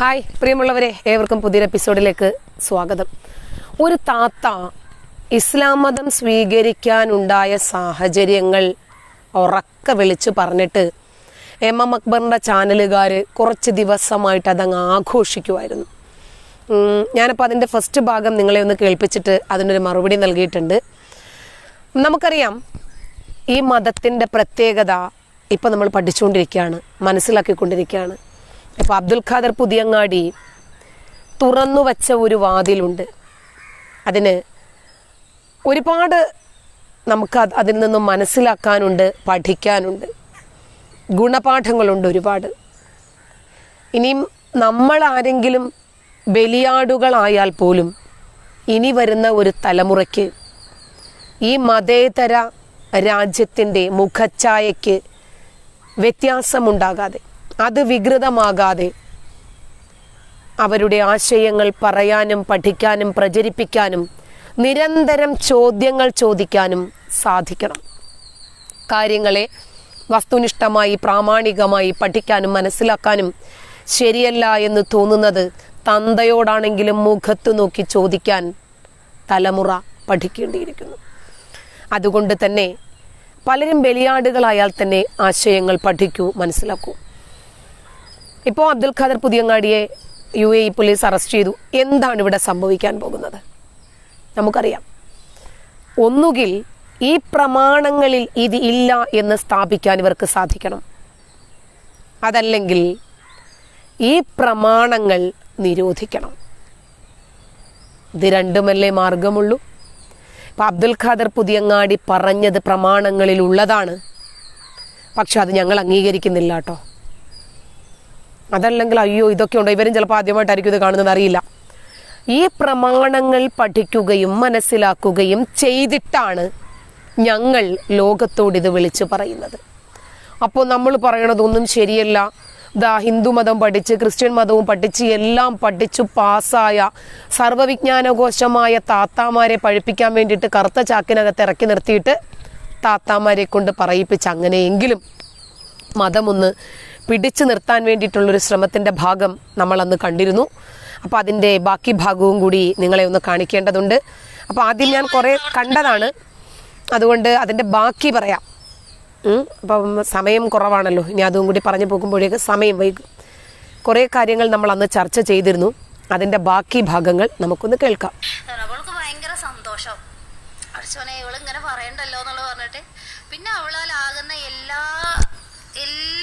Hi പ്രിയമുള്ളവരെ ഏവർക്കും പുതിയൊരു എപ്പിസോഡിലേക്ക് സ്വാഗതം. ഒരു താത്ത ഇസ്ലാം മതം സ്വീകരിക്കാനുണ്ടായ സാഹചര്യങ്ങൾ ഉറക്ക വിളിച്ചു പറഞ്ഞിട്ട് എം എം അക്ബറിന്റെ ചാനലുകാർ കുറച്ച് ദിവസമായിട്ട് അതങ്ങ് ആഘോഷിക്കുമായിരുന്നു ഞാനിപ്പോൾ അതിന്റെ ഫസ്റ്റ് ഭാഗം നിങ്ങളെ ഒന്ന് കേൾപ്പിച്ചിട്ട് അതിനൊരു മറുപടി നൽകിയിട്ടുണ്ട്. നമുക്കറിയാം ഈ മതത്തിന്റെ പ്രത്യേകത ഇപ്പം നമ്മൾ പഠിച്ചുകൊണ്ടിരിക്കുകയാണ് മനസ്സിലാക്കിക്കൊണ്ടിരിക്കുകയാണ്. ഇപ്പോൾ അബ്ദുൽ ഖാദർ പുതിയങ്ങാടി തുറന്നു വച്ച ഒരു വാതിലുണ്ട്. അതിന് ഒരുപാട് നമുക്ക് അതിൽ നിന്നും മനസ്സിലാക്കാനുണ്ട് പഠിക്കാനുണ്ട്. ഗുണപാഠങ്ങളുണ്ട് ഒരുപാട്. ഇനിയും നമ്മൾ ആരെങ്കിലും ബലിയാടുകളായാൽ പോലും ഇനി വരുന്ന ഒരു തലമുറയ്ക്ക് ഈ മതേതര രാജ്യത്തിന്റെ മുഖച്ഛായയ്ക്ക് വ്യത്യാസമുണ്ടാകാതെ അത് വികൃതമാകാതെ അവരുടെ ആശയങ്ങൾ പറയാനും പഠിക്കാനും പ്രചരിപ്പിക്കാനും നിരന്തരം ചോദ്യങ്ങൾ ചോദിക്കാനും സാധിക്കണം. കാര്യങ്ങളെ വസ്തുനിഷ്ഠമായി പ്രാമാണികമായി പഠിക്കാനും മനസ്സിലാക്കാനും ശരിയല്ല എന്ന് തോന്നുന്നത് തന്തയോടാണെങ്കിലും മുഖത്ത് നോക്കി ചോദിക്കാൻ തലമുറ പഠിക്കേണ്ടിയിരിക്കുന്നു. അതുകൊണ്ട് തന്നെ പലരും ബലിയാടുകളായാൽ തന്നെ ആശയങ്ങൾ പഠിക്കൂ മനസ്സിലാക്കൂ. ഇപ്പോൾ Abdul Khader പുതിയങ്ങാടിയെ U A E police arrest ചെയ്തു. എന്താണ് ഇവിടെ സംഭവിക്കാൻ പോകുന്നത്? നമുക്കറിയാം. ഒന്നുകിൽ ഈ പ്രമാണങ്ങളിൽ ഇത് ഇല്ല എന്ന് സ്ഥാപിക്കാൻ ഇവർക്ക് സാധിക്കണം. അതല്ലെങ്കിൽ ഈ പ്രമാണങ്ങൾ നിരോധിക്കണം. ഇത് രണ്ടുമല്ലേ മാർഗമുള്ളൂ? ഇപ്പം അബ്ദുൽ ഖാദർ പുതിയങ്ങാടി പറഞ്ഞത് പ്രമാണങ്ങളിൽ ഉള്ളതാണ് പക്ഷെ അത് ഞങ്ങൾ അംഗീകരിക്കുന്നില്ല കേട്ടോ. അതല്ലെങ്കിൽ അയ്യോ ഇതൊക്കെ ഉണ്ടോ? ഇവരും ചിലപ്പോൾ ആദ്യമായിട്ടായിരിക്കും ഇത് കാണുന്നത് അറിയില്ല. ഈ പ്രമാണങ്ങൾ പഠിക്കുകയും മനസ്സിലാക്കുകയും ചെയ്തിട്ടാണ് ഞങ്ങൾ ലോകത്തോട് ഇത് വിളിച്ചു പറയുന്നത്. അപ്പോൾ നമ്മൾ പറയണതൊന്നും ശരിയല്ല. ദാ ഹിന്ദു മതം പഠിച്ച് ക്രിസ്ത്യൻ മതവും പഠിച്ച് എല്ലാം പഠിച്ചു പാസ്സായ സർവവിജ്ഞാനകോശമായ താത്താമാരെ പഴിപ്പിക്കാൻ വേണ്ടിയിട്ട് കറുത്ത ചാക്കിനകത്ത് ഇറക്കി നിർത്തിയിട്ട് താത്താമാരെ കൊണ്ട് പറയിപ്പിച്ച് അങ്ങനെയെങ്കിലും മതമൊന്ന് പിടിച്ചു നിർത്താൻ വേണ്ടിയിട്ടുള്ളൊരു ശ്രമത്തിന്റെ ഭാഗം നമ്മൾ അന്ന് കണ്ടിരുന്നു. അപ്പോൾ അതിന്റെ ബാക്കി ഭാഗവും കൂടി നിങ്ങളെ ഒന്ന് കാണിക്കേണ്ടതുണ്ട്. അപ്പോൾ ആദ്യം ഞാൻ കുറേ കണ്ടതാണ്. അതുകൊണ്ട് അതിന്റെ ബാക്കി പറയാം. അപ്പം സമയം കുറവാണല്ലോ. ഇനി അതും കൂടി പറഞ്ഞു പോകുമ്പോഴേക്ക് സമയം വൈകും കുറേ കാര്യങ്ങൾ നമ്മൾ അന്ന് ചർച്ച ചെയ്തിരുന്നു. അതിന്റെ ബാക്കി ഭാഗങ്ങൾ നമുക്കൊന്ന് കേൾക്കാം. അവൾക്ക് ഭയങ്കര സന്തോഷം. അടിച്ചോനെ ഇവൾ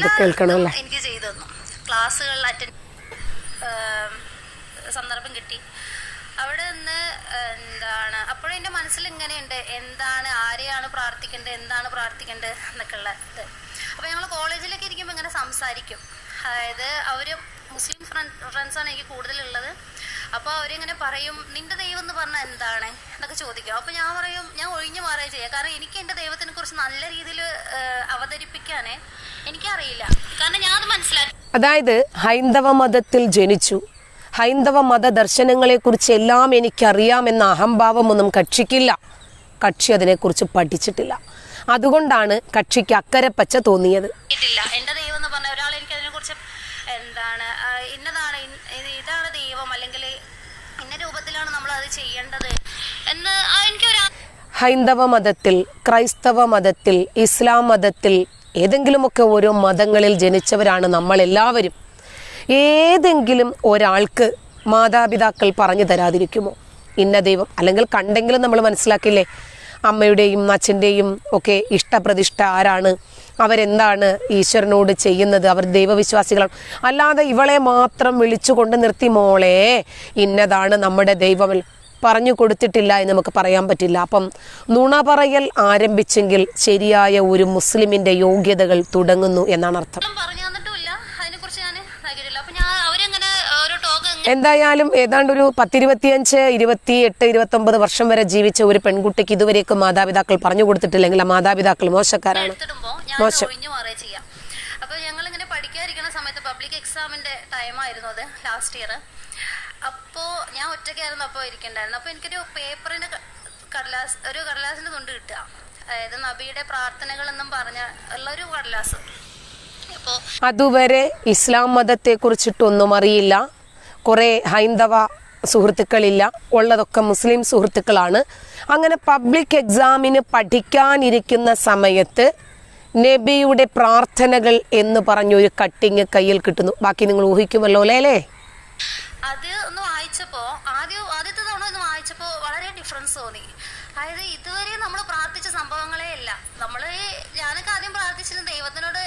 എല്ലാ ഇത് കേൾക്കണം എനിക്ക് ചെയ്തു തന്നു. ക്ലാസ്സുകളിൽ അറ്റൻഡ് സന്ദർഭം കിട്ടി. അവിടെ നിന്ന് എന്താണ് അപ്പോഴും എന്റെ മനസ്സിൽ ഇങ്ങനെയുണ്ട്. എന്താണ് ആരെയാണ് പ്രാർത്ഥിക്കേണ്ടത് എന്താണ് പ്രാർത്ഥിക്കേണ്ടത് എന്നൊക്കെ ഉള്ള അപ്പോൾ ഞങ്ങൾ കോളേജിലൊക്കെ ഇരിക്കുമ്പോൾ ഇങ്ങനെ സംസാരിക്കും. അതായത് അവർ മുസ്ലിം ഫ്രണ്ട് ഫ്രണ്ട്സാണ് എനിക്ക് കൂടുതലുള്ളത്. അപ്പോൾ അവരിങ്ങനെ പറയും നിന്റെ ദൈവം എന്ന് പറഞ്ഞാൽ എന്താണ്? എന്നൊക്കെ ചോദിക്കും. അപ്പോൾ ഞാൻ പറയും ഞാൻ ഒഴിഞ്ഞു മാറുകയും ചെയ്യുക കാരണം എനിക്ക് എന്റെ ദൈവത്തിനെ കുറിച്ച് നല്ല രീതിയിൽ അവതരിപ്പിക്കാനേ എനിക്കറിയില്ല. കാരണം ഞാൻ അത് മനസ്സിലാക്കി അതായത് ഹൈന്ദവ മതത്തിൽ ജനിച്ചു. ഹൈന്ദവ മത ദർശനങ്ങളെ കുറിച്ച് എല്ലാം എനിക്കറിയാമെന്ന അഹംഭാവമൊന്നും കക്ഷിക്കില്ല. കക്ഷി അതിനെക്കുറിച്ച് പഠിച്ചിട്ടില്ല. അതുകൊണ്ടാണ് കക്ഷിക്ക് അക്കരെ പച്ച തോന്നിയത്. ഇല്ല. എന്റെ ദൈവം എന്ന് പറഞ്ഞ ഒരാൾ എനിക്ക് അതിനെക്കുറിച്ച് എന്താണ് ഇന്നതാണ് ഇതാണ് ദൈവം. അല്ലെങ്കിൽ ഇന്ന രൂപത്തിലാണ് നമ്മൾ അത് ചെയ്യേണ്ടത് എന്ന് എനിക്ക് ഹൈന്ദവ മതത്തിൽ ക്രൈസ്തവ മതത്തിൽ ഇസ്ലാം മതത്തിൽ ഏതെങ്കിലുമൊക്കെ ഓരോ മതങ്ങളിൽ ജനിച്ചവരാണ് നമ്മളെല്ലാവരും. ഏതെങ്കിലും ഒരാൾക്ക് മാതാപിതാക്കൾ പറഞ്ഞു തരാതിരിക്കുമോ? ഇന്ന ദൈവം. അല്ലെങ്കിൽ കണ്ടെങ്കിലും നമ്മൾ മനസ്സിലാക്കില്ലേ? അമ്മയുടെയും അച്ഛന്റെയും ഒക്കെ ഇഷ്ടപ്രതിഷ്ഠ ആരാണ്? അവരെന്താണ് ഈശ്വരനോട് ചെയ്യുന്നത്? അവർ ദൈവവിശ്വാസികളാണ്. അല്ലാതെ ഇവളെ മാത്രം വിളിച്ചു കൊണ്ട് നിർത്തി മോളെ ഇന്നതാണ് നമ്മുടെ ദൈവമല്ല പറഞ്ഞു കൊടുത്തിട്ടില്ല എന്ന് നമുക്ക് പറയാൻ പറ്റില്ല. അപ്പം നുണ പറയൽ ആരംഭിച്ചെങ്കിൽ ശരിയായ ഒരു മുസ്ലിമിന്റെ യോഗ്യതകൾ തുടങ്ങുന്നു എന്നാണ് അർത്ഥം. എന്തായാലും ഏതാണ്ട് ഒരു പത്തിരുപത്തിയഞ്ച് ഇരുപത്തി എട്ട് ഇരുപത്തൊമ്പത് വർഷം വരെ ജീവിച്ച ഒരു പെൺകുട്ടിക്ക് ഇതുവരേക്കും മാതാപിതാക്കൾ പറഞ്ഞു കൊടുത്തിട്ടില്ലെങ്കിൽ ആ മാതാപിതാക്കൾ മോശക്കാരാണ്. മോശം. അപ്പൊ ഞങ്ങൾ ഇങ്ങനെ പഠിക്കാതിരിക്കുന്ന സമയത്ത് പബ്ലിക് എക്സാമിന്റെ ടൈമായിരുന്നു അത് ലാസ്റ്റ് ഇയർ അപ്പോ ഞാൻ ഒറ്റയ്ക്കായിരുന്നു അപ്പോൾ ഇരിക്കണ്ടായിരുന്നു. അപ്പൊ എനിക്കൊരു പേപ്പറിന് കടലാസ് ഒരു കടലാസിന്റെ തുണ്ട് കിട്ടുക. അതായത് നബിയുടെ പ്രാർത്ഥനകൾ എന്നും പറഞ്ഞ ഉള്ള ഒരു കടലാസ്. അപ്പോൾ അതുവരെ ഇസ്ലാം മതത്തെ കുറിച്ചിട്ടൊന്നും അറിയില്ല. കുറേ ഹൈന്ദവ സുഹൃത്തുക്കളില്ല. ഉള്ളതൊക്കെ മുസ്ലിം സുഹൃത്തുക്കളാണ്. അങ്ങനെ പബ്ലിക് എക്സാമിന് പഠിക്കാനിരിക്കുന്ന സമയത്ത് നബിയുടെ പ്രാർത്ഥനകൾ എന്ന് പറഞ്ഞൊരു കട്ടിങ് കയ്യിൽ കിട്ടുന്നു. ബാക്കി നിങ്ങൾ ഊഹിക്കുമല്ലോ അല്ലേ? അത് ഒന്ന് വായിച്ചപ്പോ ആദ്യം ആദ്യത്തെ തവണ ഒന്ന് വായിച്ചപ്പോ വളരെ ഡിഫറൻസ് തോന്നി. അതായത് ഇതുവരെ നമ്മൾ പ്രാർത്ഥിച്ച സംഭവങ്ങളെ അല്ല നമ്മൾ ഞാനൊക്കെ ആദ്യം പ്രാർത്ഥിച്ചിരുന്ന ദൈവത്തിനോട്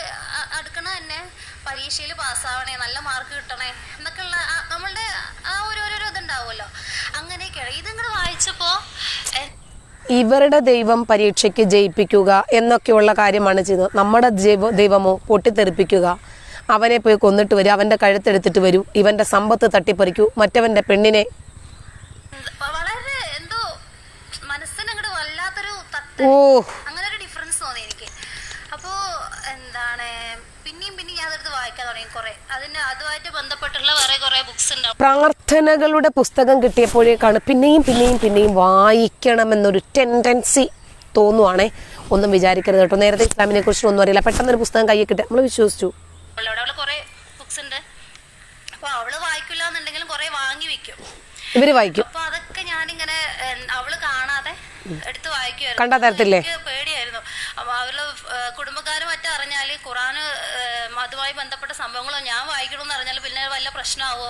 അടുക്കണ തന്നെ പരീക്ഷയിൽ പാസ്സാവണേ നല്ല മാർക്ക് കിട്ടണേ എന്നൊക്കെയുള്ള നമ്മളുടെ ആ ഓരോരോ ഇതുണ്ടാവുമല്ലോ. അങ്ങനെയൊക്കെയാണ്. ഇതിങ്ങോട്ട് വായിച്ചപ്പോ ഇവരുടെ ദൈവം പരീക്ഷയ്ക്ക് ജയിപ്പിക്കുക എന്നൊക്കെയുള്ള കാര്യമാണ് ചെയ്തത്. നമ്മുടെ ദൈവ ദൈവമോ പൊട്ടിത്തെറിപ്പിക്കുക. അവനെ പോയി കൊന്നിട്ട് വരൂ അവന്റെ കഴുത്തെടുത്തിട്ട് വരൂ ഇവന്റെ സമ്പത്ത് തട്ടിപ്പറിക്കൂ മറ്റവന്റെ പെണ്ണിനെ ഓ അങ്ങനെ ഒരു ഡിഫറൻസ് തോന്നി എനിക്ക്. അപ്പോ എന്താണ് പിന്നെയും പിന്നെയും ഞാൻ അതെടുത്ത് വായിക്കാൻ തുടങ്ങി കുറെ. അതിന് അതുമായിട്ട് ബന്ധപ്പെട്ടുള്ള വേറെ കുറെ ബുക്സ് ഉണ്ടാവും. പ്രാർത്ഥനകളുടെ പുസ്തകം കിട്ടിയപ്പോഴേക്കാണ് പിന്നെയും പിന്നെയും പിന്നെയും വായിക്കണം എന്നൊരു ടെൻഡൻസി തോന്നുവാണേ. ഒന്നും വിചാരിക്കരുത് കേട്ടോ. നേരത്തെ ഇസ്ലാമിനെ കുറിച്ച് ഒന്നും അറിയില്ല. പെട്ടെന്നൊരു പുസ്തകം കയ്യിൽ കിട്ടുക നമ്മൾ വിശ്വസിച്ചു. അവളോട് അവൾ കൊറേ ബുക്സ് ഉണ്ട്. അപ്പൊ അവൾ വായിക്കില്ല എന്നുണ്ടെങ്കിലും കുറെ വാങ്ങി വെക്കും. ഇവർ വായിക്കും. അപ്പൊ അതൊക്കെ ഞാനിങ്ങനെ അവൾ കാണാതെ എടുത്ത് വായിക്കുമായിരുന്നു കണ്ടാ തരത്തില്ലേ? പേടിയായിരുന്നു. അപ്പൊ അവൾ കുടുംബക്കാരും മറ്റും അറിഞ്ഞാൽ ഖുറാന് അതുമായി ബന്ധപ്പെട്ട സംഭവങ്ങളോ ഞാൻ വായിക്കണമെന്ന് അറിഞ്ഞാൽ പിന്നെ വല്ല പ്രശ്നമാവോ.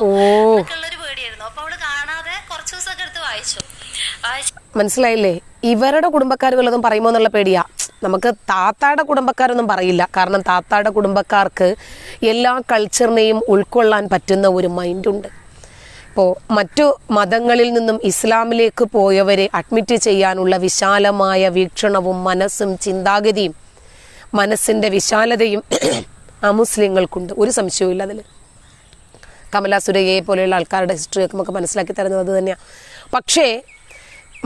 എന്നൊക്കെയുള്ളൊരു പേടിയായിരുന്നു. അപ്പൊ അവൾ കാണാതെ കുറച്ച് ദിവസമൊക്കെ എടുത്ത് വായിച്ചു. വായിച്ചു മനസ്സിലായില്ലേ? ഇവരുടെ കുടുംബക്കാർ വല്ലതും പറയുമോ എന്നുള്ള പേടിയാ. നമുക്ക് താത്താടെ കുടുംബക്കാരൊന്നും പറയില്ല. കാരണം താത്താടെ കുടുംബക്കാർക്ക് എല്ലാ കൾച്ചറിനെയും ഉൾക്കൊള്ളാൻ പറ്റുന്ന ഒരു മൈൻഡുണ്ട് ഇപ്പോൾ മറ്റു മതങ്ങളിൽ നിന്നും ഇസ്ലാമിലേക്ക് പോയവരെ അഡ്മിറ്റ് ചെയ്യാനുള്ള വിശാലമായ വീക്ഷണവും മനസ്സും ചിന്താഗതിയും മനസ്സിന്റെ വിശാലതയും ആ മുസ്ലിങ്ങൾക്കുണ്ട്. ഒരു സംശയവും അതിൽ കമല സുരയ്യയെ പോലെയുള്ള ആൾക്കാരുടെ ഹിസ്റ്ററി ഒക്കെ നമുക്ക് മനസ്സിലാക്കി തരുന്നത് അത് തന്നെയാണ് പക്ഷേ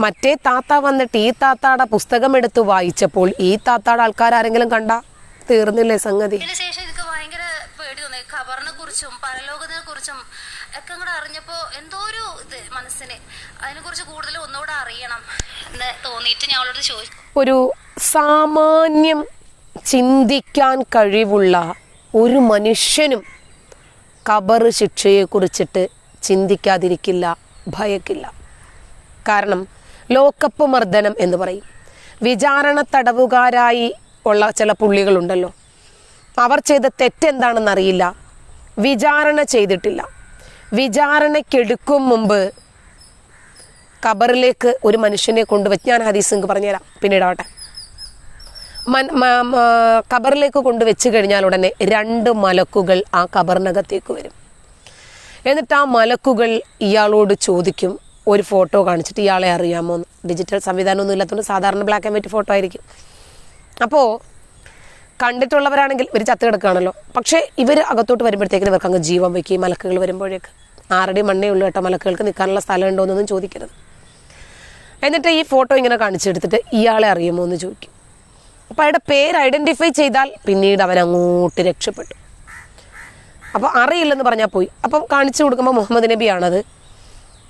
മറ്റേ താത്ത വന്നിട്ട് ഈ താത്താടെ പുസ്തകം എടുത്ത് വായിച്ചപ്പോൾ ഈ താത്താടെ ആൾക്കാർ ആരെങ്കിലും കണ്ട? തീർന്നില്ലേ സംഗതി? ഇതിന് എനിക്ക് ഭയങ്കര പേടി തോന്നി. ഖബറിനെ കുറിച്ചും പരലോകത്തിനെ കുറിച്ചും ഒക്കെ കൂടെ അറിഞ്ഞപ്പോ എന്തോ ഒരു ഇത് മനസ്സിന്. അതിനെക്കുറിച്ച് കൂടുതൽ ഒന്നുകൂടെ അറിയണം എന്ന് തോന്നിയിട്ട് ഞാൻ അവളോട് ചോദിച്ചു. ഒരു സാമാന്യം ചിന്തിക്കാൻ കഴിവുള്ള ഒരു മനുഷ്യനും കബർ ശിക്ഷയെക്കുറിച്ചിട്ട് ചിന്തിക്കാതിരിക്കില്ല ഭയക്കില്ല. കാരണം ലോക്കപ്പ് മർദ്ദനം എന്ന് പറയും. വിചാരണ തടവുകാരായി ഉള്ള ചില പുള്ളികളുണ്ടല്ലോ. അവർ ചെയ്ത തെറ്റെന്താണെന്നറിയില്ല വിചാരണ ചെയ്തിട്ടില്ല. വിചാരണയ്ക്കെടുക്കും മുമ്പ് ഖബറിലേക്ക് ഒരു മനുഷ്യനെ കൊണ്ടുവച്ച് ഞാൻ ഹദീസ് നിങ്ങൾക്ക് പറഞ്ഞുതരാം. പിന്നീടാവട്ടെ. മൻ ഖബറിലേക്ക് കൊണ്ടുവച്ച് കഴിഞ്ഞാൽ ഉടനെ രണ്ട് മലക്കുകൾ ആ ഖബറിനകത്തേക്ക് വരും. എന്നിട്ട് ആ മലക്കുകൾ ഇയാളോട് ചോദിക്കും ഒരു ഫോട്ടോ കാണിച്ചിട്ട് ഇയാളെ അറിയാമോ ഡിജിറ്റൽ സംവിധാനമൊന്നും ഇല്ലാത്തതുകൊണ്ട് സാധാരണ ബ്ലാക്ക് ആൻഡ് വൈറ്റ് ഫോട്ടോ ആയിരിക്കും. അപ്പോൾ കണ്ടിട്ടുള്ളവരാണെങ്കിൽ ഇവർ ചത്ത് കിടക്കുകയാണല്ലോ. പക്ഷേ ഇവർ അകത്തോട്ട് വരുമ്പോഴത്തേക്കിന് ഇവർക്ക് അങ്ങ് ജീവൻ വയ്ക്കും മലക്കുകൾ വരുമ്പോഴേക്ക്. ആറടി മണ്ണേ ഉള്ളൂ കേട്ടോ മലക്കുകൾക്ക് നിൽക്കാനുള്ള സ്ഥലം ഉണ്ടോ എന്നൊന്നും ചോദിക്കരുത്. എന്നിട്ട് ഈ ഫോട്ടോ ഇങ്ങനെ കാണിച്ചെടുത്തിട്ട് ഇയാളെ അറിയുമോ എന്ന് ചോദിക്കും. അപ്പോൾ അയാളുടെ പേര് ഐഡന്റിഫൈ ചെയ്താൽ പിന്നീട് അവൻ അങ്ങോട്ട് രക്ഷപ്പെട്ടു. അപ്പോൾ അറിയില്ലെന്ന് പറഞ്ഞാൽ പോയി. അപ്പം കാണിച്ചു കൊടുക്കുമ്പോൾ മുഹമ്മദ് നബിയാണത്.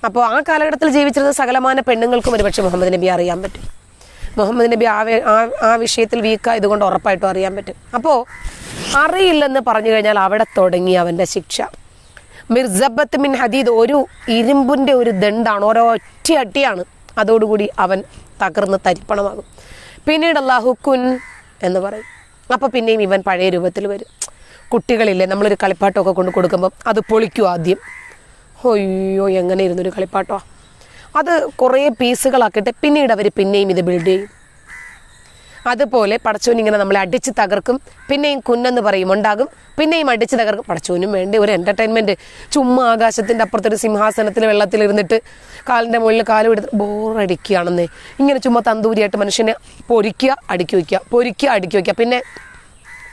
അപ്പോൾ ആ കാലഘട്ടത്തിൽ ജീവിച്ചിരുന്ന സകലമാന പെണ്ണുങ്ങൾക്കും ഒരുപക്ഷെ മുഹമ്മദ് നബി അറിയാൻ പറ്റും. മുഹമ്മദ് നബി ആ ആ വിഷയത്തിൽ വീക്കായതുകൊണ്ട് ഉറപ്പായിട്ടും അറിയാൻ പറ്റും. അപ്പോൾ അറിയില്ലെന്ന് പറഞ്ഞു കഴിഞ്ഞാൽ അവിടെ തുടങ്ങി അവന്റെ ശിക്ഷ. മിർസബത്ത് മിൻ ഹദീദ് ഒരു ഇരുമ്പിന്റെ ഒരു ദണ്ടാണ് ഓരോ ഒറ്റ അട്ടിയാണ്. അതോടുകൂടി അവൻ തകർന്ന് തരിപ്പണമാകും. പിന്നീട് അള്ളാഹു കുൻ എന്ന് പറയും. അപ്പോൾ പിന്നെയും ഇവൻ പഴയ രൂപത്തിൽ വരും. കുട്ടികളില്ലേ നമ്മളൊരു കളിപ്പാട്ടമൊക്കെ കൊണ്ട് കൊടുക്കുമ്പോൾ അത് പൊളിക്കും ആദ്യം. അയ്യോ എങ്ങനെ ഇരുന്നൊരു കളിപ്പാട്ടോ. അത് കുറേ പീസുകളാക്കിയിട്ട് പിന്നീട് അവർ പിന്നെയും ഇത് ബിൽഡ് ചെയ്യും. അതുപോലെ പടച്ചോൻ ഇങ്ങനെ നമ്മളെ അടിച്ച് തകർക്കും പിന്നെയും കുന്നെന്ന് പറയും ഉണ്ടാകും. പിന്നെയും അടിച്ച് തകർക്കും. പടച്ചോനും വേണ്ടി ഒരു എന്റർടൈൻമെന്റ് ചുമ്മാ ആകാശത്തിന്റെ അപ്പുറത്തൊരു സിംഹാസനത്തിൽ വെള്ളത്തിലിരുന്നിട്ട് കാലിന്റെ മുകളിൽ കാലും എടുത്ത് ബോറടിക്കുകയാണെന്നേ ഇങ്ങനെ ചുമ്മാ തന്തൂരിയായിട്ട് മനുഷ്യനെ പൊരിക്കുക അടുക്കി വയ്ക്കുക പൊരിക്കുക അടുക്കി വയ്ക്കുക. പിന്നെ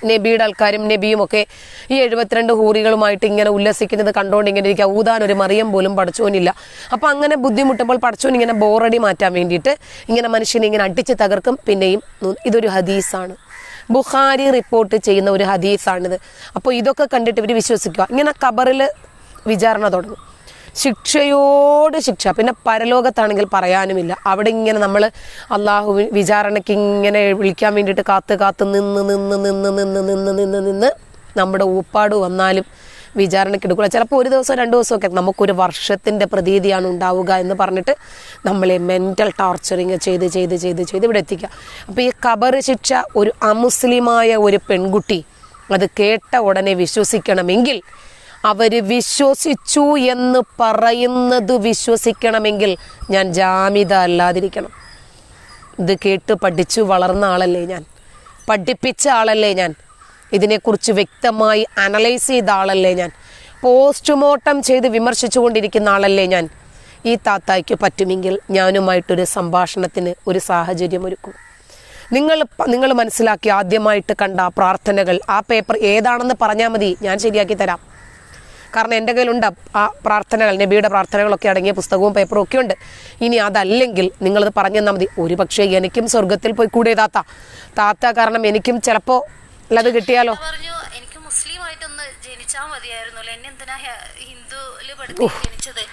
നബിയുടെ ആൾക്കാരും നബിയും ഒക്കെ ഈ എഴുപത്തിരണ്ട് ഹൂറികളുമായിട്ട് ഇങ്ങനെ ഉല്ലസിക്കുന്നത് കണ്ടുകൊണ്ട് ഇങ്ങനെ ഇരിക്കുക. ഊതാൻ ഒരു മറിയം പോലും പഠിച്ചോനില്ല അപ്പം അങ്ങനെ ബുദ്ധിമുട്ടുമ്പോൾ പഠിച്ചോൻ ഇങ്ങനെ ബോറടി മാറ്റാൻ വേണ്ടിയിട്ട് ഇങ്ങനെ മനുഷ്യനെ ഇങ്ങനെ അടിച്ച് തകർക്കും. പിന്നെയും ഇതൊരു ഹദീസാണ്. ബുഖാരി റിപ്പോർട്ട് ചെയ്യുന്ന ഒരു ഹദീസാണിത്. അപ്പോൾ ഇതൊക്കെ കണ്ടിട്ട് ഇവർ വിശ്വസിക്കുക. ഇങ്ങനെ കബറിൽ വിചാരണ തുടങ്ങും. ശിക്ഷയോട് ശിക്ഷ. പിന്നെ പരലോകത്താണെങ്കിൽ പറയാനുമില്ല. അവിടെ ഇങ്ങനെ നമ്മൾ അള്ളാഹു വിചാരണയ്ക്ക് ഇങ്ങനെ വിളിക്കാൻ വേണ്ടിയിട്ട് കാത്ത് കാത്ത് നിന്ന് നിന്ന് നിന്ന് നിന്ന് നിന്ന് നിന്ന് നിന്ന് നമ്മുടെ ഊപ്പാട് വന്നാലും വിചാരണയ്ക്ക് എടുക്കുക ചിലപ്പോൾ ഒരു ദിവസം രണ്ട് ദിവസമൊക്കെ നമുക്കൊരു വർഷത്തിന്റെ പ്രതീതിയാണ് ഉണ്ടാവുക എന്ന് പറഞ്ഞിട്ട് നമ്മളെ മെന്റൽ ടോർച്ചറിങ് ചെയ്ത് ചെയ്ത് ചെയ്ത് ചെയ്ത് ഇവിടെ എത്തിക്കുക. അപ്പോൾ ഈ കബർ ശിക്ഷ ഒരു അമുസ്ലിമായ ഒരു പെൺകുട്ടി അത് കേട്ട ഉടനെ വിശ്വസിക്കണമെങ്കിൽ അവർ വിശ്വസിച്ചു എന്ന് പറയുന്നത് വിശ്വസിക്കണമെങ്കിൽ ഞാൻ ജാമിത അല്ലാതിരിക്കണം. ഇത് കേട്ട് പഠിച്ചു വളർന്ന ആളല്ലേ ഞാൻ. പഠിപ്പിച്ച ആളല്ലേ ഞാൻ. ഇതിനെക്കുറിച്ച് വ്യക്തമായി അനലൈസ് ചെയ്ത ആളല്ലേ ഞാൻ. പോസ്റ്റ്മോർട്ടം ചെയ്ത് വിമർശിച്ചുകൊണ്ടിരിക്കുന്ന ആളല്ലേ ഞാൻ. ഈ താത്തായ്ക്ക് പറ്റുമെങ്കിൽ ഞാനുമായിട്ടൊരു സംഭാഷണത്തിന് ഒരു സാഹചര്യം ഒരുക്കും. നിങ്ങൾ നിങ്ങൾ മനസ്സിലാക്കി ആദ്യമായിട്ട് കണ്ട പ്രാർത്ഥനകൾ ആ പേപ്പർ ഏതാണെന്ന് പറഞ്ഞാൽ മതി. ഞാൻ ശരിയാക്കി തരാം. കാരണം എന്റെ കയ്യിലുണ്ട്. ആ പ്രാർത്ഥനകൾ നബിയുടെ പ്രാർത്ഥനകളൊക്കെ അടങ്ങിയ പുസ്തകവും പേപ്പറും ഒക്കെ ഉണ്ട്. ഇനി അതല്ലെങ്കിൽ നിങ്ങളത് പറഞ്ഞു തന്നാൽ മതി. ഒരു പക്ഷേ എനിക്കും സ്വർഗത്തിൽ പോയി കൂടെ താത്ത താത്ത കാരണം എനിക്കും ചിലപ്പോൾ അല്ലത് കിട്ടിയാലോ? പറഞ്ഞു എനിക്ക് മുസ്ലിം ആയിട്ടൊന്ന് ജനിച്ചാൽ മതിയായിരുന്നല്ലോ എന്നെ എന്തിനാ ഹിന്ദുവിൽ ജനിച്ചത്?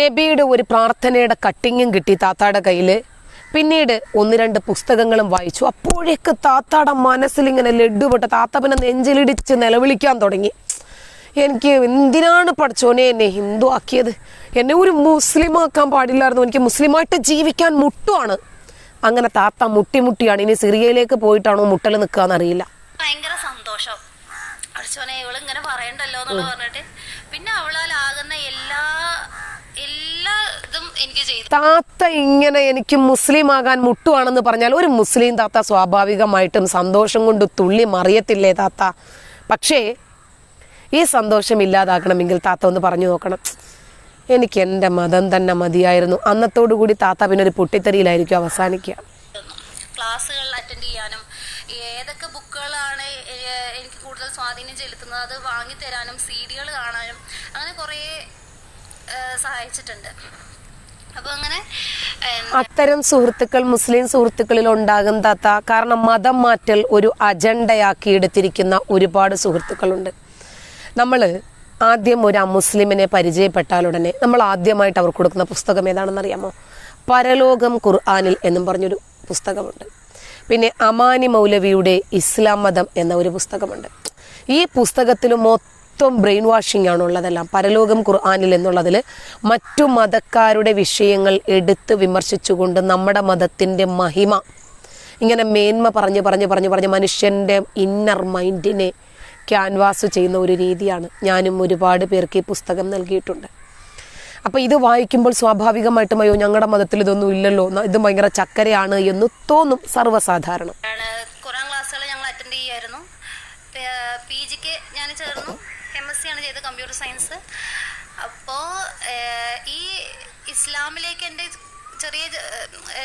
നബിയുടെ ഒരു പ്രാർത്ഥനയുടെ കട്ടിങ്ങും കിട്ടി താത്താടെ കയ്യിൽ പിന്നീട് ഒന്ന് രണ്ട് പുസ്തകങ്ങളും വായിച്ചു. അപ്പോഴേക്ക് താത്താടെ മനസ്സിലിങ്ങനെ ലഡുപെട്ട് താത്ത പിന്നെ നെഞ്ചിലിടിച്ച് നിലവിളിക്കാൻ തുടങ്ങി. എനിക്ക് എന്തിനാണ് പഠിച്ചോനെ എന്നെ ഹിന്ദു ആക്കിയത്? എന്നെ ഒരു മുസ്ലിം ആക്കാൻ പാടില്ലായിരുന്നു. എനിക്ക് മുസ്ലിമായിട്ട് ജീവിക്കാൻ മുട്ടുവാണ്. അങ്ങനെ താത്ത മുട്ടി മുട്ടിയാണ്. ഇനി സിറിയയിലേക്ക് പോയിട്ടാണോ മുട്ടൽ നിൽക്കാന്നറിയില്ല ഭയങ്കര സന്തോഷം. അടിച്ചോനെ ഇവൾ ഇങ്ങനെ പറയണ്ടല്ലോ എന്നുള്ള പറഞ്ഞിട്ട് പിന്നെ അവളാൽ ആകുന്ന എല്ലാ എല്ലാ ഇതും എനിക്ക് ചെയ്തു. താത്ത ഇങ്ങനെ എനിക്ക് മുസ്ലിം ആകാൻ മുട്ടുവാണെന്ന് പറഞ്ഞാൽ ഒരു മുസ്ലിം താത്ത സ്വാഭാവികമായിട്ടും സന്തോഷം കൊണ്ട് തുള്ളി മറിയത്തില്ലേ താത്ത? പക്ഷേ ഈ സന്തോഷം ഇല്ലാതാക്കണമെങ്കിൽ താത്ത ഒന്ന് പറഞ്ഞു നോക്കണം. എനിക്ക് എന്റെ മതം തന്നെ മതിയായിരുന്നു. അന്നത്തോടു കൂടി താത്ത പിന്നെ ഒരു പൊട്ടിത്തെറിയിലായിരിക്കും അവസാനിക്കുക. ക്ലാസ്സുകളിൽ അറ്റൻഡ് ചെയ്യാനും ഏതൊക്കെ ബുക്കുകളാണ് എനിക്ക് കൂടുതൽ സ്വാധീനം ചെലുത്തുന്നത് അത് വാങ്ങിത്തരാനും സിഡികൾ കാണാനും അങ്ങനെ കുറേ സഹായിച്ചിട്ടുണ്ട്. അപ്പോൾ അങ്ങനെ അത്തരം സുഹൃത്തുക്കൾ മുസ്ലിം സുഹൃത്തുക്കളിൽ ഉണ്ടാകും താത്ത. കാരണം മതം മാറ്റൽ ഒരു അജണ്ടയാക്കി എടുത്തിരിക്കുന്ന ഒരുപാട് സുഹൃത്തുക്കളുണ്ട്. നമ്മൾ ആദ്യം ഒരു അമുസ്ലിമിനെ പരിചയപ്പെട്ടാൽ ഉടനെ നമ്മൾ ആദ്യമായിട്ട് അവർക്ക് കൊടുക്കുന്ന പുസ്തകം ഏതാണെന്ന് അറിയാമോ? പരലോകം ഖുർആാനിൽ എന്നും പറഞ്ഞൊരു പുസ്തകമുണ്ട്. പിന്നെ അമാനി മൗലവിയുടെ ഇസ്ലാം മതം എന്ന ഒരു പുസ്തകമുണ്ട്. ഈ പുസ്തകത്തിൽ മൊത്തം ബ്രെയിൻ വാഷിംഗ് ആണുള്ളതെല്ലാം പരലോകം ഖുർആാനിൽ എന്നുള്ളതിൽ മറ്റു മതക്കാരുടെ വിഷയങ്ങൾ എടുത്ത് വിമർശിച്ചുകൊണ്ട് നമ്മുടെ മതത്തിന്റെ മഹിമ ഇങ്ങനെ മേന്മ പറഞ്ഞ് പറഞ്ഞ് പറഞ്ഞ് പറഞ്ഞ് മനുഷ്യന്റെ ഇന്നർ മൈൻഡിനെ ക്യാൻവാസ് ചെയ്യുന്ന ഒരു രീതിയാണ് ഞാനും ഒരുപാട് പേർക്ക് ഈ പുസ്തകം നൽകിയിട്ടുണ്ട്. അപ്പോൾ ഇത് വായിക്കുമ്പോൾ സ്വാഭാവികമായിട്ടും അയ്യോ ഞങ്ങളുടെ മതത്തിൽ ഇതൊന്നും ഇല്ലല്ലോ ഇത് ഭയങ്കര ചക്കരയാണ് എന്ന് തോന്നും സർവസാധാരണം. ഖുറാൻ ഞങ്ങൾ അറ്റൻഡ് ചെയ്യായിരുന്നു ഞാൻ ചേർന്നു ആണ് കമ്പ്യൂട്ടർ സയൻസ് അപ്പോൾ ഈ ഇസ്ലാമിലേക്ക് എന്റെ ചെറിയ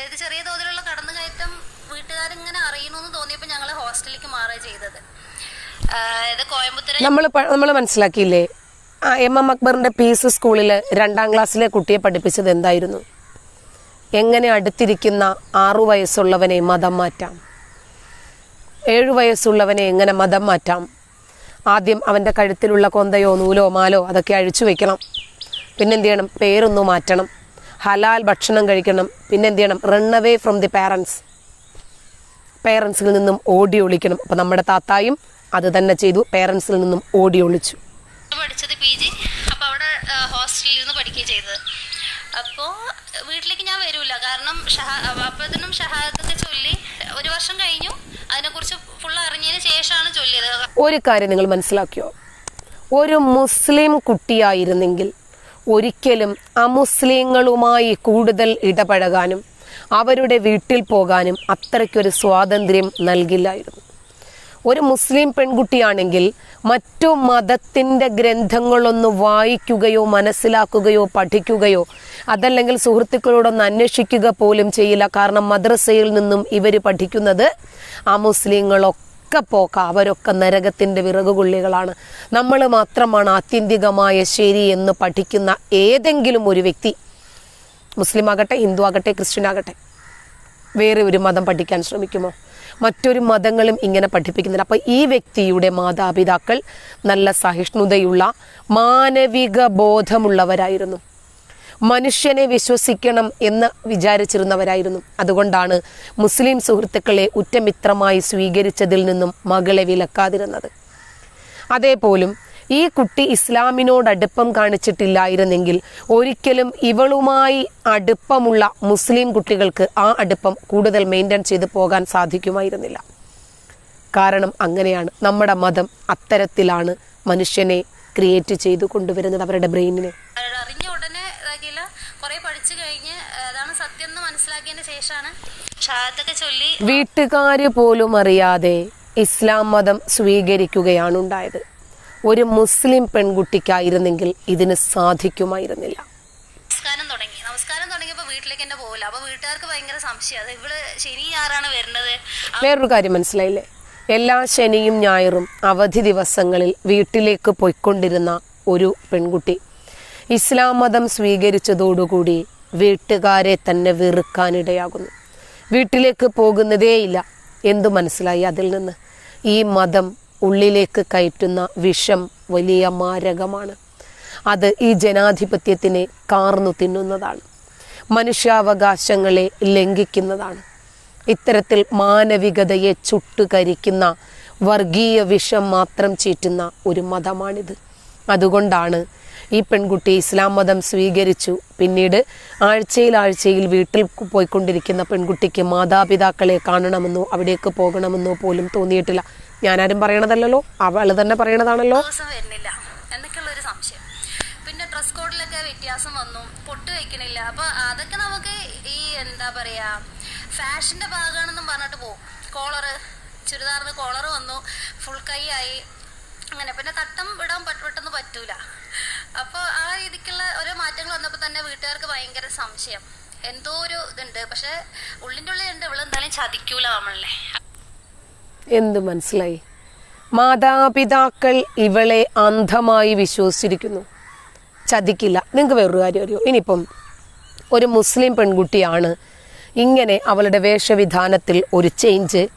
ഇത് ചെറിയ തോതിലുള്ള കടന്നുകയറ്റം വീട്ടുകാരിങ്ങനെ അറിയണമെന്ന് തോന്നിയപ്പോൾ ഞങ്ങൾ ഹോസ്റ്റലിലേക്ക് മാറുക ചെയ്തത്. നമ്മൾ നമ്മൾ മനസ്സിലാക്കിയില്ലേ? ആ എം എം അക്ബറിന്റെ പീസ് സ്കൂളിൽ രണ്ടാം ക്ലാസ്സിലെ കുട്ടിയെ പഠിപ്പിച്ചത് എന്തായിരുന്നു? എങ്ങനെ അടുത്തിരിക്കുന്ന ആറു വയസ്സുള്ളവനെ മതം മാറ്റാം? ഏഴു വയസ്സുള്ളവനെ എങ്ങനെ മതം മാറ്റാം? ആദ്യം അവന്റെ കഴുത്തിലുള്ള കൊന്തയോ നൂലോ മാലോ അതൊക്കെ അഴിച്ചു വെക്കണം. പിന്നെന്ത് ചെയ്യണം? പേരൊന്നു മാറ്റണം. ഹലാൽ ഭക്ഷണം കഴിക്കണം. പിന്നെന്ത് ചെയ്യണം? Run away from the parents പേരൻസിൽ നിന്നും ഓടി ഒളിക്കണം. അപ്പം നമ്മുടെ താത്തായും അത് തന്നെ ചെയ്തു. പേരൻസിൽ നിന്നും ഓടി ഒളിച്ചു. പഠിച്ചത് പി ജി അപ്പോൾ അവിടെ ഹോസ്റ്റലിൽ നിന്ന് പഠിക്കുകയും ചെയ്തത്. അപ്പോൾ വീട്ടിലേക്ക് ഞാൻ വരൂല. കാരണം അപ്പത്തിനും ഷഹാദത്തൊക്കെ ചൊല്ലി ഒരു വർഷം കഴിഞ്ഞു. അതിനെക്കുറിച്ച് ഫുൾ അറിഞ്ഞതിന് ശേഷമാണ് ചൊല്ലിയത്. ഒരു കാര്യം നിങ്ങൾ മനസ്സിലാക്കിയോ? ഒരു മുസ്ലിം കുട്ടിയായിരുന്നെങ്കിൽ ഒരിക്കലും അമുസ്ലിങ്ങളുമായി കൂടുതൽ ഇടപഴകാനും അവരുടെ വീട്ടിൽ പോകാനും അത്രയ്ക്കൊരു സ്വാതന്ത്ര്യം നൽകില്ലായിരുന്നു. ഒരു മുസ്ലിം പെൺകുട്ടിയാണെങ്കിൽ മറ്റു മതത്തിന്റെ ഗ്രന്ഥങ്ങളൊന്ന് വായിക്കുകയോ മനസ്സിലാക്കുകയോ പഠിക്കുകയോ അതല്ലെങ്കിൽ സുഹൃത്തുക്കളോടൊന്ന് അന്വേഷിക്കുക പോലും ചെയ്യില്ല. കാരണം മദ്രസയിൽ നിന്നും ഇവർ പഠിക്കുന്നത് ആ മുസ്ലിങ്ങളൊക്കെ പോക്ക. അവരൊക്കെ നരകത്തിന്റെ വിറകുകുള്ളികളാണ്. നമ്മൾ മാത്രമാണ് ആത്യന്തികമായ ശരി എന്ന് പഠിക്കുന്ന ഏതെങ്കിലും ഒരു വ്യക്തി. മുസ്ലിം ആകട്ടെ ഹിന്ദു ആകട്ടെ ക്രിസ്ത്യൻ ആകട്ടെ വേറെ ഒരു മതം പഠിക്കാൻ ശ്രമിക്കുമോ? മറ്റൊരു മതങ്ങളും ഇങ്ങനെ പഠിപ്പിക്കുന്നില്ല. അപ്പോൾ ഈ വ്യക്തിയുടെ മാതാപിതാക്കൾ നല്ല സഹിഷ്ണുതയുള്ള മാനവിക ബോധമുള്ളവരായിരുന്നു. മനുഷ്യനെ വിശ്വസിക്കണം എന്ന് വിചാരിച്ചിരുന്നവരായിരുന്നു. അതുകൊണ്ടാണ് മുസ്ലിം സുഹൃത്തുക്കളെ ഉറ്റമിത്രമായി സ്വീകരിച്ചതിൽ നിന്നും മകളെ വിലക്കാതിരുന്നത്. അതേപോലും ഈ കുട്ടി ഇസ്ലാമിനോട് അടുപ്പം കാണിച്ചിട്ടില്ലായിരുന്നെങ്കിൽ ഒരിക്കലും ഇവളുമായി അടുപ്പമുള്ള മുസ്ലിം കുട്ടികൾക്ക് ആ അടുപ്പം കൂടുതൽ മെയിന്റെയിൻ ചെയ്ത് പോകാൻ സാധിക്കുമായിരുന്നില്ല. കാരണം അങ്ങനെയാണ്. നമ്മുടെ മതം അത്തരത്തിലാണ് മനുഷ്യനെ ക്രിയേറ്റ് ചെയ്തു കൊണ്ടുവരുന്നത് അവരുടെ ബ്രെയിനിനെ അറിഞ്ഞ ഉടനെ ഇതാക്കിയില്ല കുറെ പഠിച്ചു കഴിഞ്ഞ് അതാണ് സത്യം എന്ന് മനസ്സിലാക്കിയതിന് ശേഷമാണ് ഷഹാദത്തൊക്കെ ചൊല്ലി വീട്ടുകാര് പോലും അറിയാതെ ഇസ്ലാം മതം സ്വീകരിക്കുകയാണ് ഉണ്ടായത്. ഒരു മുസ്ലിം പെൺകുട്ടിക്കായിരുന്നെങ്കിൽ ഇതിന് സാധിക്കുമായിരുന്നില്ല. നമസ്കാരം തുടങ്ങി. നമസ്കാരം തുടങ്ങിയപ്പോൾ വീട്ടിലേക്ക് എന്നെ പോകില്ല അപ്പൊ വീട്ടുകാർക്ക് ഭയങ്കര സംശയം. ഇവൾ ശനി വരുന്നത്. വേറൊരു കാര്യം മനസ്സിലായില്ലേ? എല്ലാ ശനിയും ഞായറും അവധി ദിവസങ്ങളിൽ വീട്ടിലേക്ക് പോയിക്കൊണ്ടിരുന്ന ഒരു പെൺകുട്ടി. ഇസ്ലാം മതം സ്വീകരിച്ചതോടുകൂടി വീട്ടുകാരെ തന്നെ വെറുക്കാനിടയാകുന്നു. വീട്ടിലേക്ക് പോകുന്നതേയില്ല. എന്തു മനസ്സിലായി അതിൽ നിന്ന്? ഈ മതം ഉള്ളിലേക്ക് കയറ്റുന്ന വിഷം വലിയ മാരകമാണ്. അത് ഈ ജനാധിപത്യത്തിനെ കാർന്നു തിന്നുന്നതാണ്. മനുഷ്യാവകാശങ്ങളെ ലംഘിക്കുന്നതാണ്. ഇത്തരത്തിൽ മാനവികതയെ ചുട്ടുകരിക്കുന്ന വർഗീയ വിഷം മാത്രം ചീറ്റുന്ന ഒരു മതമാണിത്. അതുകൊണ്ടാണ് ഈ പെൺകുട്ടി ഇസ്ലാം മതം സ്വീകരിച്ചു. പിന്നീട് ആഴ്ചയിൽ ആഴ്ചയിൽ വീട്ടിൽ പോയിക്കൊണ്ടിരിക്കുന്ന പെൺകുട്ടിക്ക് മാതാപിതാക്കളെ കാണണമെന്നോ അവിടേക്ക് പോകണമെന്നോ പോലും തോന്നിയിട്ടില്ല. ഞാനാരും പറയണതല്ലോ അവൾ തന്നെ പറയണതാണല്ലോ. വരുന്നില്ല. എന്നൊക്കെയുള്ള ഒരു സംശയം. പിന്നെ ഡ്രസ് കോഡിലൊക്കെ വ്യത്യാസം വന്നു. പൊട്ട് വെക്കണില്ല. അപ്പൊ അതൊക്കെ നമുക്ക് ഈ എന്താ പറയാ ഫാഷന്റെ ഭാഗമാണെന്നും പറഞ്ഞിട്ട് പോകും കോളറ് ചുരിദാറിന് കോളർ വന്നു. ഫുൾ കൈ ആയി. അങ്ങനെ. പിന്നെ തട്ടം പറ്റ- പെട്ടെന്ന് പറ്റൂല. അപ്പൊ ആ രീതിക്കുള്ള ഓരോ മാറ്റങ്ങൾ വന്നപ്പോ തന്നെ വീട്ടുകാർക്ക് ഭയങ്കര സംശയം. എന്തോ ഒരു ഇതുണ്ട്. പക്ഷെ ഉള്ളിന്റെ ഉള്ളിൽ ഉണ്ട് ഇവളെന്തായാലും ചതിക്കൂല നമ്മളെ എന്ത് മനസ്സിലായി? മാതാപിതാക്കൾ ഇവളെ അന്ധമായി വിശ്വസിച്ചിരിക്കുന്നു. ചതിക്കില്ല. നിങ്ങൾക്ക് വേറൊരു കാര്യം അറിയോ? ഇനിയിപ്പം ഒരു മുസ്ലിം പെൺകുട്ടിയാണ് ഇങ്ങനെ അവളുടെ വേഷവിധാനത്തിൽ ഒരു ചേഞ്ച്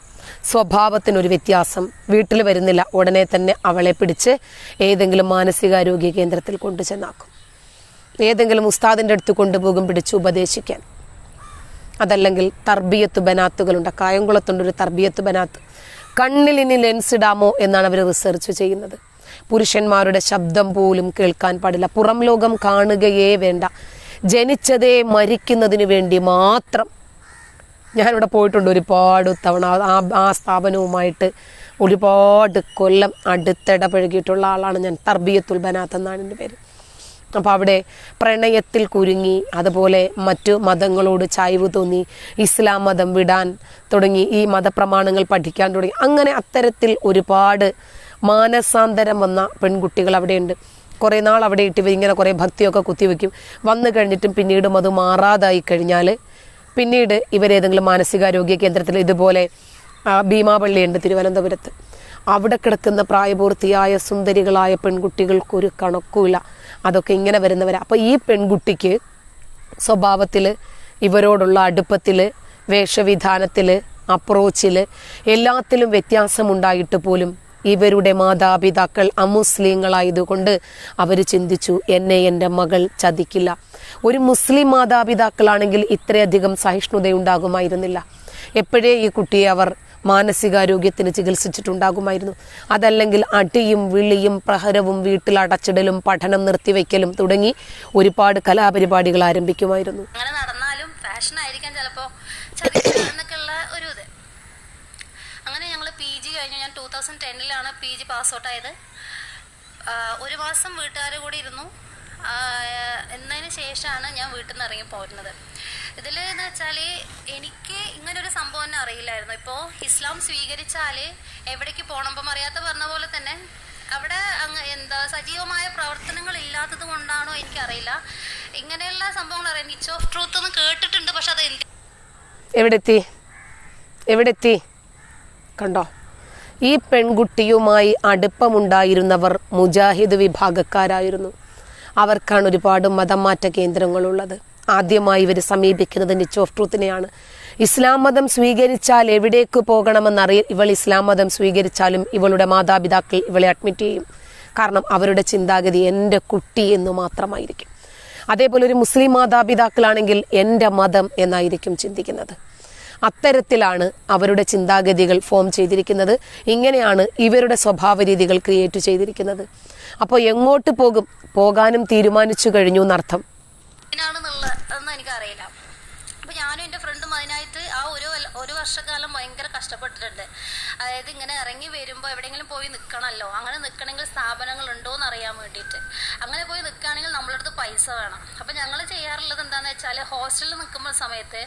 സ്വഭാവത്തിനൊരു വ്യത്യാസം വീട്ടിൽ വരുന്നില്ല ഉടനെ തന്നെ അവളെ പിടിച്ച് ഏതെങ്കിലും മാനസികാരോഗ്യ കേന്ദ്രത്തിൽ കൊണ്ടു ചെന്നാക്കും. ഏതെങ്കിലും ഉസ്താദിന്റെ അടുത്ത് കൊണ്ടുപോകും പിടിച്ച് ഉപദേശിക്കാൻ. അതല്ലെങ്കിൽ തർബിയത്ത് ബനാത്തുകളുണ്ട്. കായംകുളത്തുണ്ട് ഒരു തർബിയത്ത് ബനാത്ത്. കണ്ണിൽ ഇനി ലെൻസ് ഇടാമോ എന്നാണ് അവർ റിസർച്ച് ചെയ്യുന്നത്. പുരുഷന്മാരുടെ ശബ്ദം പോലും കേൾക്കാൻ പാടില്ല. പുറം ലോകം കാണുകയേ വേണ്ട. ജനിച്ചതേ മരിക്കുന്നതിന് വേണ്ടി മാത്രം. ഞാനിവിടെ പോയിട്ടുണ്ട് ഒരുപാട് തവണ. ആ ആ സ്ഥാപനവുമായിട്ട് ഒരുപാട് കൊല്ലം അടുത്തിടപഴകിയിട്ടുള്ള ആളാണ് ഞാൻ. തർബിയത്തുൽ ബനാത്ത് എന്നാണ് എന്റെ പേര്. അപ്പോൾ അവിടെ പ്രണയത്തിൽ കുരുങ്ങി അതുപോലെ മറ്റു മതങ്ങളോട് ചായ്വ് തോന്നി ഇസ്ലാം മതം വിടാൻ തുടങ്ങി ഈ മതപ്രമാണങ്ങൾ പഠിക്കാൻ തുടങ്ങി. അങ്ങനെ അത്തരത്തിൽ ഒരുപാട് മാനസാന്തരം വന്ന പെൺകുട്ടികൾ അവിടെയുണ്ട്. കുറേ നാൾ അവിടെ ഇട്ട് ഇങ്ങനെ കുറേ ഭക്തിയൊക്കെ കുത്തിവെക്കും വന്നു കഴിഞ്ഞിട്ടും പിന്നീടും അത് മാറാതായി കഴിഞ്ഞാൽ പിന്നീട് ഇവരേതെങ്കിലും മാനസികാരോഗ്യ കേന്ദ്രത്തിൽ ഇതുപോലെ ഭീമാപള്ളിയുണ്ട് തിരുവനന്തപുരത്ത്. അവിടെ കിടക്കുന്ന പ്രായപൂർത്തിയായ സുന്ദരികളായ പെൺകുട്ടികൾക്ക് ഒരു കണക്കുമില്ല. അതൊക്കെ ഇങ്ങനെ വരുന്നവരാണ് അപ്പോൾ ഈ പെൺകുട്ടിക്ക് സ്വഭാവത്തിൽ ഇവരോടുള്ള അടുപ്പത്തിൽ വേഷവിധാനത്തിൽ അപ്രോച്ചിൽ എല്ലാത്തിലും വ്യത്യാസമുണ്ടായിട്ട് പോലും ഇവരുടെ മാതാപിതാക്കൾ അമുസ്ലിങ്ങളായതുകൊണ്ട് അവർ ചിന്തിച്ചു എന്നെ എന്റെ മകൾ ചതിക്കില്ല. ഒരു മുസ്ലിം മാതാപിതാക്കളാണെങ്കിൽ ഇത്രയധികം സഹിഷ്ണുതയുണ്ടാകുമായിരുന്നില്ല. എപ്പോഴേ ഈ കുട്ടിയെ അവർ മാനസികാരോഗ്യത്തിന് ചികിത്സിച്ചിട്ടുണ്ടാകുമായിരുന്നു. അതല്ലെങ്കിൽ അടിയും വിളിയും പ്രഹരവും വീട്ടിൽ അടച്ചിടലും പഠനം നിർത്തിവെക്കലും തുടങ്ങി ഒരുപാട് കലാപരിപാടികൾ ആരംഭിക്കുമായിരുന്നു. അങ്ങനെ നടന്നാലും ഫാഷൻ ചിലപ്പോ. ഒരു അങ്ങനെ ഞങ്ങൾ പി ജി കഴിഞ്ഞു. ഞാൻ ടൂ തൗസൻഡ് ടെന്നിലാണ് പി ജി പാസ് ഔട്ട് ആയത്. ഒരു മാസം വീട്ടുകാർ കൂടി ഇരുന്നു. എന്നതിന് ശേഷമാണ് ഞാൻ വീട്ടിൽ നിന്ന് ഇറങ്ങി പോരുന്നത്. ഇതിൽ എന്ന് വെച്ചാൽ എനിക്ക് ഇങ്ങനെ ഒരു സംഭവം തന്നെ അറിയില്ലായിരുന്നു. ഇപ്പോൾ ഇസ്ലാം സ്വീകരിച്ചാൽ എവിടേക്ക് പോകണം ഇപ്പം അറിയാത്ത പറഞ്ഞ പോലെ തന്നെ അവിടെ അങ്ങ് എന്താ സജീവമായ പ്രവർത്തനങ്ങൾ ഇല്ലാത്തത് കൊണ്ടാണോ എനിക്കറിയില്ല. ഇങ്ങനെയുള്ള സംഭവങ്ങൾ അറിയാം. നിച്ച് ഓഫ് ട്രൂത്ത് ഒന്ന് കേട്ടിട്ടുണ്ട് പക്ഷെ അത് എന്ത് എവിടെത്തി? എവിടെത്തി? കണ്ടോ? ഈ പെൺകുട്ടിയുമായി അടുപ്പമുണ്ടായിരുന്നവർ മുജാഹിദ് വിഭാഗക്കാരായിരുന്നു. അവർക്കാണ് ഒരുപാട് മതം മാറ്റ കേന്ദ്രങ്ങളുള്ളത്. ആദ്യമായി ഇവർ സമീപിക്കുന്നത് നിച്ച് ഓഫ് ട്രൂത്തിനെയാണ്. ഇസ്ലാം മതം സ്വീകരിച്ചാൽ എവിടേക്ക് പോകണമെന്നറിയ ഇവൾ ഇസ്ലാം മതം സ്വീകരിച്ചാലും ഇവളുടെ മാതാപിതാക്കൾ ഇവളെ അഡ്മിറ്റ് ചെയ്യും. കാരണം അവരുടെ ചിന്താഗതി എന്റെ കുട്ടി എന്ന് മാത്രമായിരിക്കും. അതേപോലെ ഒരു മുസ്ലിം മാതാപിതാക്കളാണെങ്കിൽ എന്റെ മതം എന്നായിരിക്കും ചിന്തിക്കുന്നത്. അത്തരത്തിലാണ് അവരുടെ ചിന്താഗതികൾ ഫോം ചെയ്തിരിക്കുന്നത്. ഇങ്ങനെയാണ് ഇവരുടെ സ്വഭാവ രീതികൾ ക്രിയേറ്റ് ചെയ്തിരിക്കുന്നത്. അപ്പോൾ എങ്ങോട്ട് പോകും? പോകാനും തീരുമാനിച്ചു കഴിഞ്ഞു എന്നർത്ഥം. എങ്ങനെയാണെന്നുള്ള അതൊന്നും എനിക്കറിയില്ല. അപ്പൊ ഞാനും എന്റെ ഫ്രണ്ടും അതിനായിട്ട് ആ ഒരു ഒരു വർഷക്കാലം ഭയങ്കര കഷ്ടപ്പെട്ടിട്ടുണ്ട്. അതായത് ഇങ്ങനെ ഇറങ്ങി വരുമ്പോൾ എവിടെയെങ്കിലും പോയി നിൽക്കണമല്ലോ അങ്ങനെ നിൽക്കണമെങ്കിൽ സ്ഥാപനങ്ങൾ ഉണ്ടോ എന്ന് അറിയാൻ വേണ്ടിയിട്ട്. അങ്ങനെ പോയി നിൽക്കുകയാണെങ്കിൽ നമ്മളടുത്ത് പൈസ വേണം. അപ്പോൾ ഞങ്ങൾ ചെയ്യാറുള്ളത് എന്താണെന്ന് വെച്ചാൽ ഹോസ്റ്റലിൽ നിൽക്കുമ്പോൾ സമയത്ത്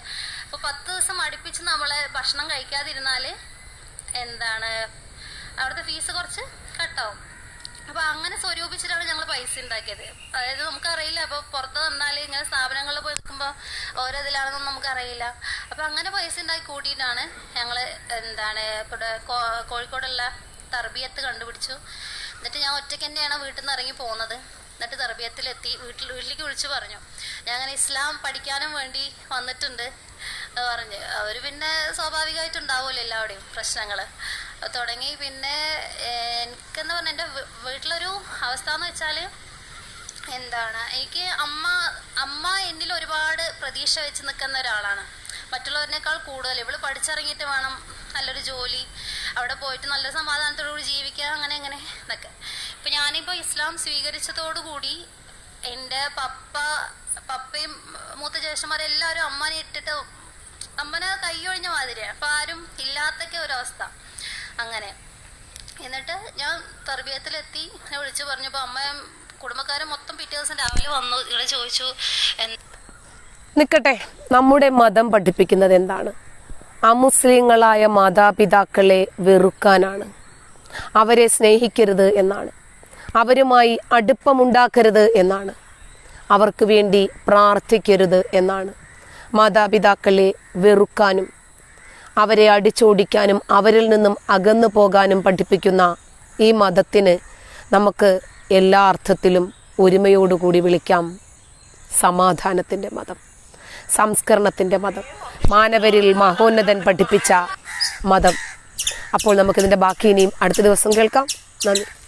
ഇപ്പോൾ പത്ത് ദിവസം അടുപ്പിച്ച് നമ്മളെ ഭക്ഷണം കഴിക്കാതിരുന്നാൽ എന്താണ് അവിടുത്തെ ഫീസ് കുറച്ച് കട്ടാവും അപ്പൊ അങ്ങനെ സ്വരൂപിച്ചിട്ടാണ് ഞങ്ങൾ പൈസ ഉണ്ടാക്കിയത് അതായത് നമുക്കറിയില്ല. അപ്പൊ പുറത്ത് വന്നാൽ ഇങ്ങനെ സ്ഥാപനങ്ങളിൽ പോയി നിൽക്കുമ്പോൾ ഓരോ ഇതിലാണെന്നൊന്നും നമുക്കറിയില്ല. അപ്പൊ അങ്ങനെ പൈസ ഉണ്ടാക്കി കൂട്ടിയിട്ടാണ് ഞങ്ങൾ എന്താണ് ഇവിടെ കോഴിക്കോടുള്ള തർബിയത്ത് കണ്ടുപിടിച്ചു. എന്നിട്ട് ഞാൻ ഒറ്റയ്ക്ക് തന്നെയാണ് വീട്ടിൽ നിന്ന് ഇറങ്ങി പോകുന്നത് എന്നിട്ട് തർബിയത്തിലെത്തി. വീട്ടിൽ വീട്ടിലേക്ക് വിളിച്ചു പറഞ്ഞു. ഞാൻ അങ്ങനെ ഇസ്ലാം പഠിക്കാനും വേണ്ടി വന്നിട്ടുണ്ട് പറഞ്ഞ്. അവർ പിന്നെ സ്വാഭാവികമായിട്ടുണ്ടാവുമല്ലോ എല്ലാവിടെയും പ്രശ്നങ്ങൾ തുടങ്ങി. പിന്നെ എനിക്കെന്ന് പറഞ്ഞാൽ എന്റെ വീട്ടിലൊരു അവസ്ഥ എന്ന് വെച്ചാൽ എന്താണ് എനിക്ക് അമ്മ അമ്മ എന്നിൽ ഒരുപാട് പ്രതീക്ഷ വെച്ച് നിൽക്കുന്ന ഒരാളാണ്. മറ്റുള്ളവരിനേക്കാൾ കൂടുതൽ. ഇവൾ പഠിച്ചിറങ്ങിയിട്ട് വേണം നല്ലൊരു ജോലി അവിടെ പോയിട്ട് നല്ല സമാധാനത്തോടുകൂടി ജീവിക്കുക അങ്ങനെ അങ്ങനെ എന്നൊക്കെ. ഇപ്പം ഞാനിപ്പോൾ ഇസ്ലാം സ്വീകരിച്ചതോടുകൂടി എന്റെ പപ്പ പപ്പയും മൂത്ത ജ്യേഷ്ഠന്മാരെല്ലാവരും അമ്മനെ ഇട്ടിട്ട് അമ്മനെ കൈയൊഴിഞ്ഞ മാതിരിയാണ് അപ്പം ആരും ഇല്ലാത്തൊക്കെ ഒരവസ്ഥ. അങ്ങനെ. എന്നിട്ട് ഞാൻ തർബീയത്തിലെത്തി. വിളിച്ചു പറഞ്ഞപ്പോൾ അമ്മ കുടുംബക്കാരെ മൊത്തം പിറ്റേ ദിവസം രാവിലെ വന്നു. ഇവിടെ ചോദിച്ചു നിൽക്കട്ടെ നമ്മുടെ മതം പഠിപ്പിക്കുന്നത് എന്താണ്? അമുസ്ലിങ്ങളായ മാതാപിതാക്കളെ വെറുക്കാനാണ്. അവരെ സ്നേഹിക്കരുത് എന്നാണ്. അവരുമായി അടുപ്പമുണ്ടാക്കരുത് എന്നാണ്. അവർക്ക് വേണ്ടി പ്രാർത്ഥിക്കരുത് എന്നാണ്. മാതാപിതാക്കളെ വെറുക്കാനും അവരെ അടിച്ചോടിക്കാനും അവരിൽ നിന്നും അകന്നു പോകാനും പഠിപ്പിക്കുന്ന ഈ മതത്തിന് നമുക്ക് എല്ലാ അർത്ഥത്തിലും ഒരുമയോടുകൂടി വിളിക്കാം. സമാധാനത്തിന്റെ മതം സംസ്കരണത്തിന്റെ മതം മാനവരിൽ മഹോന്നതൻ പഠിപ്പിച്ച മതം. അപ്പോൾ നമുക്കിതിന്റെ ബാക്കി ഇനിയും അടുത്ത ദിവസം കേൾക്കാം. നന്ദി.